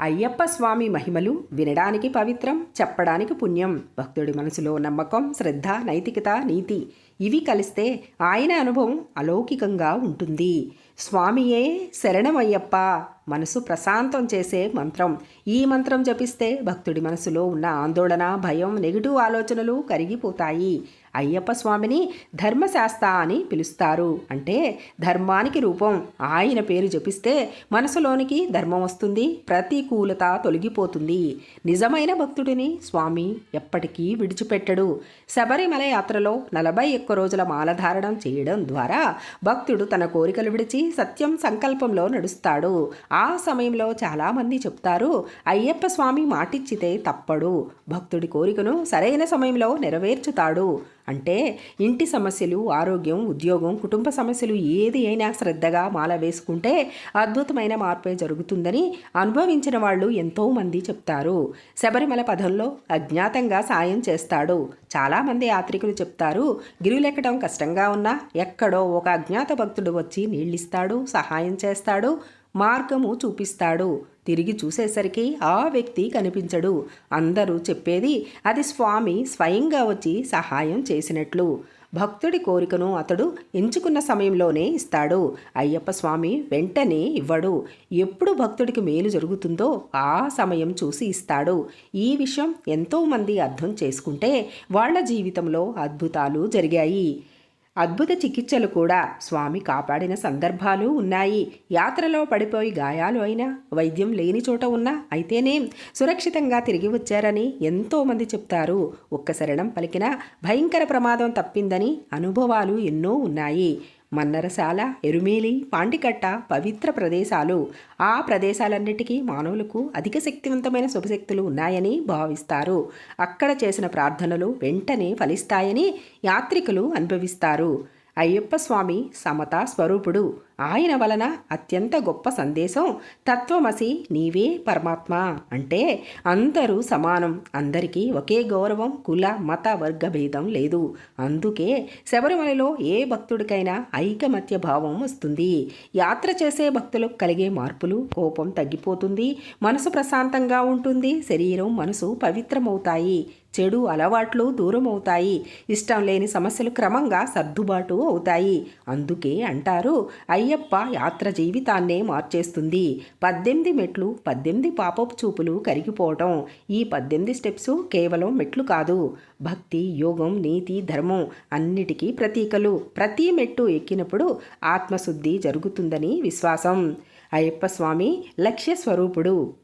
అయ్యప్ప స్వామి మహిమలు వినడానికి పవిత్రం చెప్పడానికి పుణ్యం. భక్తుడి మనసులో నమ్మకం శ్రద్ధ నైతికత నీతి ఇవి కలిస్తే ఆయన అనుభవం అలౌకికంగా ఉంటుంది. స్వామియే శరణమయ్యప్ప. మనసు ప్రశాంతం చేసే మంత్రం. ఈ మంత్రం జపిస్తే భక్తుడి మనసులో ఉన్న ఆందోళన భయం నెగిటివ్ ఆలోచనలు కరిగిపోతాయి. అయ్యప్ప స్వామిని ధర్మశాస్త అని పిలుస్తారు. అంటే ధర్మానికి రూపం. ఆయన పేరు జపిస్తే మనసులోనికి ధర్మం వస్తుంది ప్రతికూలత తొలగిపోతుంది. నిజమైన భక్తుడిని స్వామి ఎప్పటికీ విడిచిపెట్టడు. శబరిమల యాత్రలో నలభై ఒక్క రోజుల మాలధారణం చేయడం ద్వారా భక్తుడు తన కోరికలు విడిచి సత్యం సంకల్పంలో నడుస్తాడు. ఆ సమయంలో చాలామంది చెప్తారు అయ్యప్ప స్వామి మాటిచ్చితే తప్పడు. భక్తుడి కోరికను సరైన సమయంలో నెరవేర్చుతాడు. అంటే ఇంటి సమస్యలు ఆరోగ్యం ఉద్యోగం కుటుంబ సమస్యలు ఏది అయినా శ్రద్ధగా మాల వేసుకుంటే అద్భుతమైన మార్పే జరుగుతుందని అనుభవించిన వాళ్ళు ఎంతోమంది చెప్తారు. శబరిమల పదంలో అజ్ఞాతంగా సాయం చేస్తాడు. చాలామంది యాత్రికులు చెప్తారు గిరులెక్కడం కష్టంగా ఉన్నా ఎక్కడో ఒక అజ్ఞాత భక్తుడు వచ్చి నీళ్ళిస్తాడు సహాయం చేస్తాడు మార్గము చూపిస్తాడు. తిరిగి చూసేసరికి ఆ వ్యక్తి కనిపించడు. అందరూ చెప్పేది అది స్వామి స్వయంగా వచ్చి సహాయం చేసినట్లు. భక్తుడి కోరికను అతడు ఎంచుకున్న సమయంలోనే ఇస్తాడు. అయ్యప్ప స్వామి వెంటనే ఇవ్వడు. ఎప్పుడు భక్తుడికి మేలు జరుగుతుందో ఆ సమయం చూసి ఇస్తాడు. ఈ విషయం ఎంతోమంది అర్థం చేసుకుంటే వాళ్ళ జీవితంలో అద్భుతాలు జరిగాయి. అద్భుత చికిత్సలు కూడా స్వామి కాపాడిన సందర్భాలు ఉన్నాయి. యాత్రలో పడిపోయి గాయాలు అయినా వైద్యం లేని చోట ఉన్నా అయితేనేం సురక్షితంగా తిరిగి వచ్చారని ఎంతోమంది చెప్తారు. ఒక్క శరణం పలికినా భయంకర ప్రమాదం తప్పిందని అనుభవాలు ఎన్నో ఉన్నాయి. మన్నరశాల ఎరుమేలి పాండికట్ట పవిత్ర ప్రదేశాలు. ఆ ప్రదేశాలన్నిటికీ మానవులకు అధిక శక్తివంతమైన శుభశక్తులు ఉన్నాయని భావిస్తారు. అక్కడ చేసిన ప్రార్థనలు వెంటనే ఫలిస్తాయని యాత్రికులు అనుభవిస్తారు. అయ్యప్ప స్వామి సమతా స్వరూపుడు. ఆయన వలన అత్యంత గొప్ప సందేశం తత్వమసి నీవే పరమాత్మ అంటే అందరూ సమానం. అందరికీ ఒకే గౌరవం కుల మత వర్గ భేదం లేదు. అందుకే శబరిమలలో ఏ భక్తుడికైనా ఐకమత్య భావం వస్తుంది. యాత్ర చేసే భక్తులకు కలిగే మార్పులు కోపం తగ్గిపోతుంది. మనసు ప్రశాంతంగా ఉంటుంది. శరీరం మనసు పవిత్రమవుతాయి. చెడు అలవాట్లు దూరం అవుతాయి ఇష్టం లేని సమస్యలు క్రమంగా సర్దుబాటు అవుతాయి. అందుకే అంటారు అయ్యప్ప యాత్ర జీవితాన్నే మార్చేస్తుంది. పద్దెనిమిది మెట్లు పద్దెనిమిది పాపపు చూపులు కరిగిపోవటం. ఈ పద్దెనిమిది స్టెప్స్ కేవలం మెట్లు కాదు. భక్తి యోగం నీతి ధర్మం అన్నిటికీ ప్రతీకలు. ప్రతి మెట్టు ఎక్కినప్పుడు ఆత్మశుద్ధి జరుగుతుందని విశ్వాసం. అయ్యప్ప స్వామి లక్ష్య స్వరూపుడు.